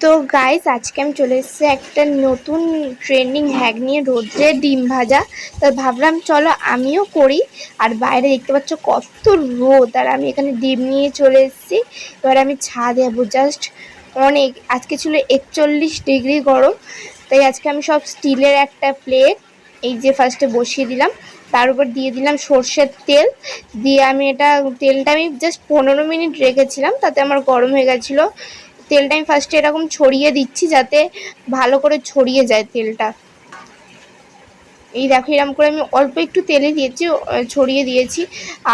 তো গাইস আজকে আমি চলে এসেছি একটা নতুন ট্রেন্ডিং হ্যাক নিয়ে রোদ্রে ডিম ভাজা। তো ভাবলাম, চলো আমিও করি। আর বাইরে দেখতে পাচ্ছ কত রোদ। আর আমি এখানে ডিম নিয়ে চলে এসেছি। এবার আমি ছা দেবো। জাস্ট অনেক, আজকে ছিল একচল্লিশ ডিগ্রি গরম। তাই আজকে আমি সব স্টিলের একটা প্লেট এই যে ফার্স্টে বসিয়ে দিলাম। তার উপর দিয়ে দিলাম সর্ষের তেল। দিয়ে আমি এটা, তেলটা আমি জাস্ট পনেরো মিনিট রেখেছিলাম। তাতে আমার গরম হয়ে গেছিল। তেলটা আমি ফার্স্টে এরকম ছড়িয়ে দিচ্ছি যাতে ভালো করে ছড়িয়ে যায় তেলটা। এই দেখো এরকম করে আমি অল্প একটু তেলে দিয়েছি ছড়িয়ে দিয়েছি।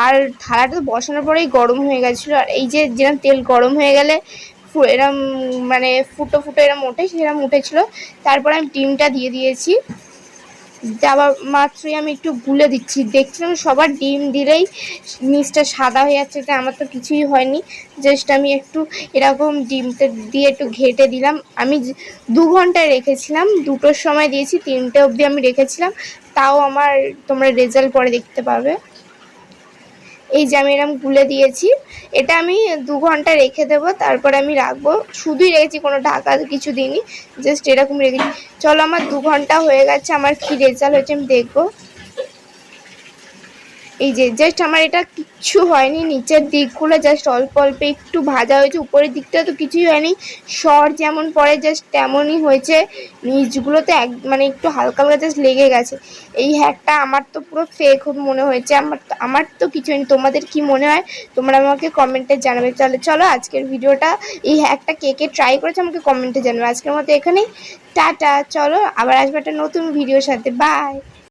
আর থালাটা তো বসানোর পরেই গরম হয়ে গেছিল। আর এই যে যেরকম তেল গরম হয়ে গেলে এরম মানে ফুটো ফুটো এরম উঠে সেরকম উঠেছিলো। তারপর আমি ডিমটা দিয়ে দিয়েছি। দেওয়ার মাত্রই আমি একটু গুলে দিচ্ছি। দেখছিলাম সবার ডিম দিলেই নিচটা সাদা হয়ে যাচ্ছে তা আমার তো কিছুই হয়নি। জাস্ট আমি একটু এরকম ডিমটা দিয়ে একটু ঘেটে দিলাম। আমি দু ঘন্টায় রেখেছিলাম, দুটোর সময় দিয়েছি, তিনটে অবধি আমি রেখেছিলাম। তাও আমার তোমরা রেজাল্ট পরে দেখতে পাবে। এই যে আমি এরকম গুলে দিয়েছি, এটা আমি দু ঘণ্টা রেখে দেবো, তারপরে আমি রাখব। শুধুই রেখেছি, কোনো ঢাকা কিছু দিইনি জাস্ট এরকম রেখেছি চলো, আমার দু ঘণ্টা হয়ে গেছে, আমার কী রেজাল্ট হয়েছে আমি দেখব। এই যে জাস্ট আমার এটা কিচ্ছু হয়নি, নিচের দিকগুলো জাস্ট অল্প অল্প একটু ভাজা হয়েছে, উপরের দিকটা তো কিছুই হয়নি। সর যেমন পড়ে জাস্ট তেমনই হয়েছে। নিচগুলোতে এক মানে একটু হালকা হালকা জাস্ট লেগে গেছে। এই হ্যাকটা আমার তো পুরো ফেক মনে হয়েছে। আমার তো- আমার তো কিছু হয়নি। তোমাদের কি মনে হয়? তোমরা আমাকে কমেন্টে জানাবে। চলো চলো আজকের ভিডিওটা, এই হ্যাকটা কে কে ট্রাই করেছে আমাকে কমেন্টে জানাবে। আজকের মতো এখানেই। টাটা, চলো আবার আসবে একটা নতুন ভিডিওর সাথে। বাই